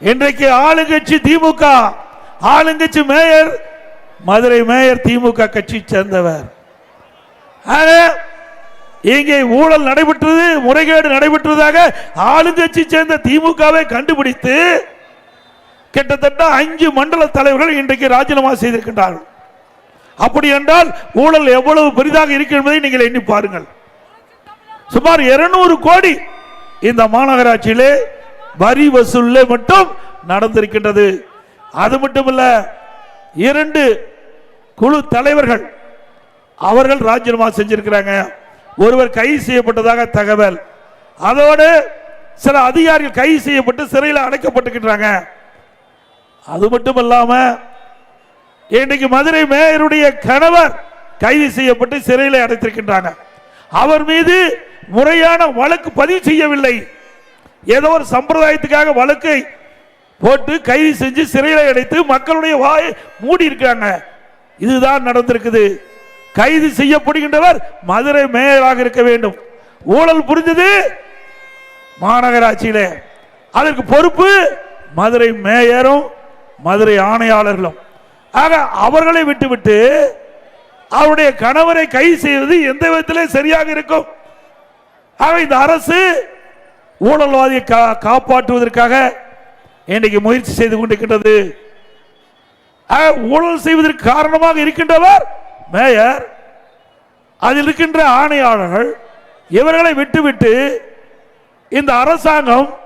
இன்றைக்கு ஆளுங்கட்சி திமுக ஆளுங்கட்சி மேயர் மதுரை மேயர் திமுக கட்சி சேர்ந்தவர். ஆக, இங்கே ஊழல் நடைபெற்றது முறைகேடு நடைபெற்றதாக ஆளுங்கட்சி சேர்ந்த திமுகவை கண்டுபிடித்து கிட்டத்தட்ட அஞ்சு மண்டல தலைவர்கள் இன்றைக்கு ராஜினாமா செய்திருக்கின்றார்கள். அப்படி என்றால் ஊழல் எவ்வளவு பெரிதாக இருக்கு என்பதை நீங்கள் எண்ணி பாருங்கள். சுமார் 200 கோடி இந்த மாநகராட்சியிலே வரி வசூல்ல மட்டும் நடந்திருக்கின்றது. அது மட்டுமல்ல இரண்டு குழு தலைவர்கள் அவர்கள் ராஜினாமா செஞ்சிருக்கிறாங்க. ஒருவர் கைது செய்யப்பட்டதாக தகவல். அதோடு சில அதிகாரிகள் கைது செய்யப்பட்டு சிறையில் அடைக்கப்பட்டுக்கிட்டாங்க அது மட்டும் இல்லாம இன்றைக்கு மதுரை மேயருடைய கணவர் கைது செய்யப்பட்டு சிறையில் அடைத்திருக்கின்றாங்க. அவர் மீது முறையான வழக்கு பதிவு செய்யவில்லை. ஏதோ ஒரு சம்பிரதாயத்துக்காக வழக்கை போட்டு கைது செஞ்சு சிறையில் அடைத்து மக்களுடைய வாயை மூடி இருக்காங்க இதுதான் நடந்திருக்குது. கைது செய்யப்படுகின்றவர் மதுரை மேயராக இருக்க வேண்டும். ஊழல் புரிஞ்சது மாநகராட்சியிலே. அதற்கு பொறுப்பு மதுரை மேயரும் மதுரை ஆணையாளர்களும். ஆக அவர்களை விட்டுவிட்டு அவருடைய கணவரை கைது செய்வது எந்த விதத்திலே சரியாக இருக்கும்? ஆக இந்த அரசு ஊழல்வாதியை கா- காப்பாற்றுவதற்காக இன்றைக்கு முயற்சி செய்து கொண்டிருக்கின்றது. ஊழல் செய்வதற்கு காரணமாக இருக்கின்றவர் மேயர். அதில் இருக்கின்ற ஆணையாளர்கள் இவர்களை விட்டுவிட்டு இந்த அரசாங்கம்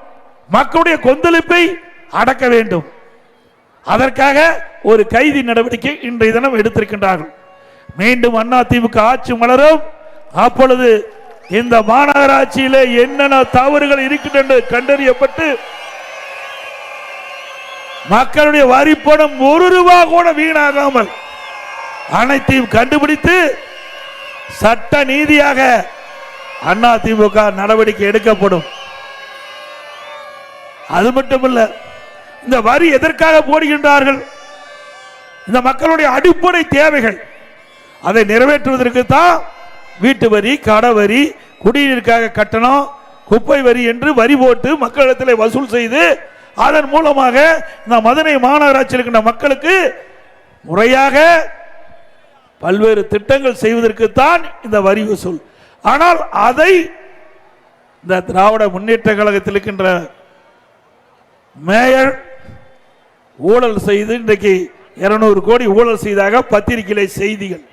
மக்களுடைய கொந்தளிப்பை அடக்க வேண்டும். அதற்காக ஒரு கைதி நடவடிக்கை இன்றைய தினம் எடுத்திருக்கின்றார்கள். மீண்டும் அண்ணா திமுக ஆட்சி மலரும். அப்பொழுது இந்த மாநகராட்சியில என்னென்ன தவறுகள் இருக்கின்றன கண்டறியப்பட்டு மக்களுடைய வரி பணம் ஒரு ரூபா கூட வீணாகாமல் அனைத்தையும் கண்டுபிடித்து சட்ட நீதியாக அண்ணா திமுக நடவடிக்கை எடுக்கப்படும். அது மட்டுமல்ல இந்த வரி எதற்காக போடுகின்றார்கள்? இந்த மக்களுடைய அடிப்படை தேவைகள் அதை நிறைவேற்றுவதற்கு தான் வீட்டு வரி கடை வரி குடிநீருக்காக கட்டணம் குப்பை வரி என்று வரி போட்டு மக்களிடத்தில் வசூல் செய்து அதன் மூலமாக இந்த மதுரை மாநகராட்சியில் இருக்கின்ற மக்களுக்கு முறையாக பல்வேறு திட்டங்கள் செய்வதற்குத்தான் இந்த வரி வசூல். ஆனால் அதை இந்த திராவிட முன்னேற்ற கழகத்தில் இருக்கின்ற மேயர் ஊழல் செய்து இன்றைக்கு இருநூறு கோடி ஊழல் செய்தாக பத்திரிகையிலே செய்திகள்.